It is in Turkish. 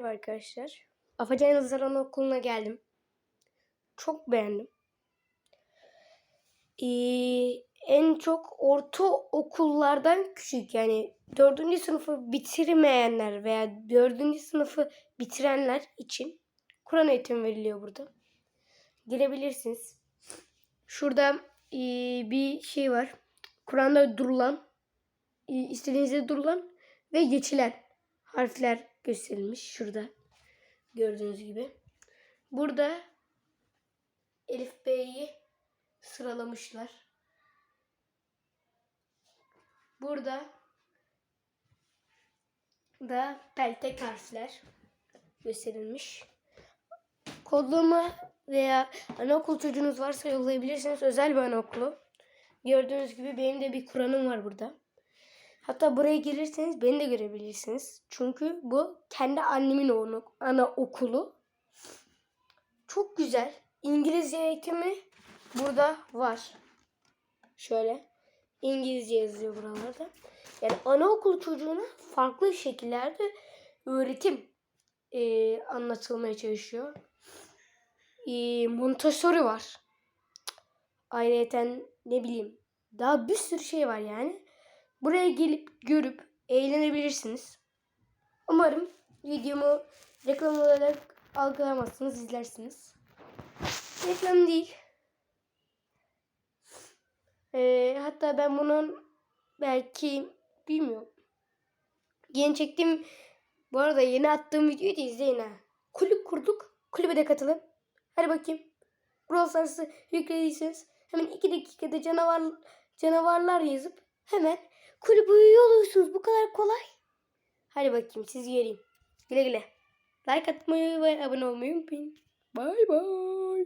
Merhaba arkadaşlar. Afacan Yazar Anaokulu'na geldim. Çok beğendim. Ee, en çok orta okullardan küçük yani dördüncü sınıfı bitirmeyenler veya dördüncü sınıfı bitirenler için Kur'an eğitimi veriliyor burada. Girebilirsiniz. Şurada ee, bir şey var. Kur'an'da durulan, ee, istediğinizde durulan ve geçilen harfler gösterilmiş şurada. Gördüğünüz gibi. Burada Elif B'yi sıralamışlar. Burada da peltek harfler gösterilmiş. Kodlama veya anaokul çocuğunuz varsa yollayabilirsiniz. Özel bir anaokulu. Gördüğünüz gibi benim de bir Kur'an'ım var burada. Hatta buraya gelirseniz beni de görebilirsiniz. Çünkü bu kendi annemin onu, ana okulu. Çok güzel. İngilizce eğitimi burada var. Şöyle. İngilizce yazıyor buralarda. Yani anaokulu çocuğuna farklı şekillerde öğretim eee, anlatılmaya çalışıyor. Eee Montessori var. Ayrıca ne bileyim daha bir sürü şey var yani. Buraya gelip görüp eğlenebilirsiniz. Umarım videomu reklam olarak algılamazsınız, izlersiniz. Reklam değil. Ee, hatta ben bunun belki bilmiyorum. Yeni çektiğim bu arada yeni attığım videoyu da izleyin ha. Kulüp kurduk. Kulübe de katılın. Hadi bakayım. Brawl Stars'ı yüklediyseniz hemen 2 dakikada canavar canavarlar yazıp hemen kulübe üye oluyorsunuz. Bu kadar kolay. Hadi bakayım siz göreyim. Güle güle. Like atmayı ve abone olmayı unutmayın. Bay bay.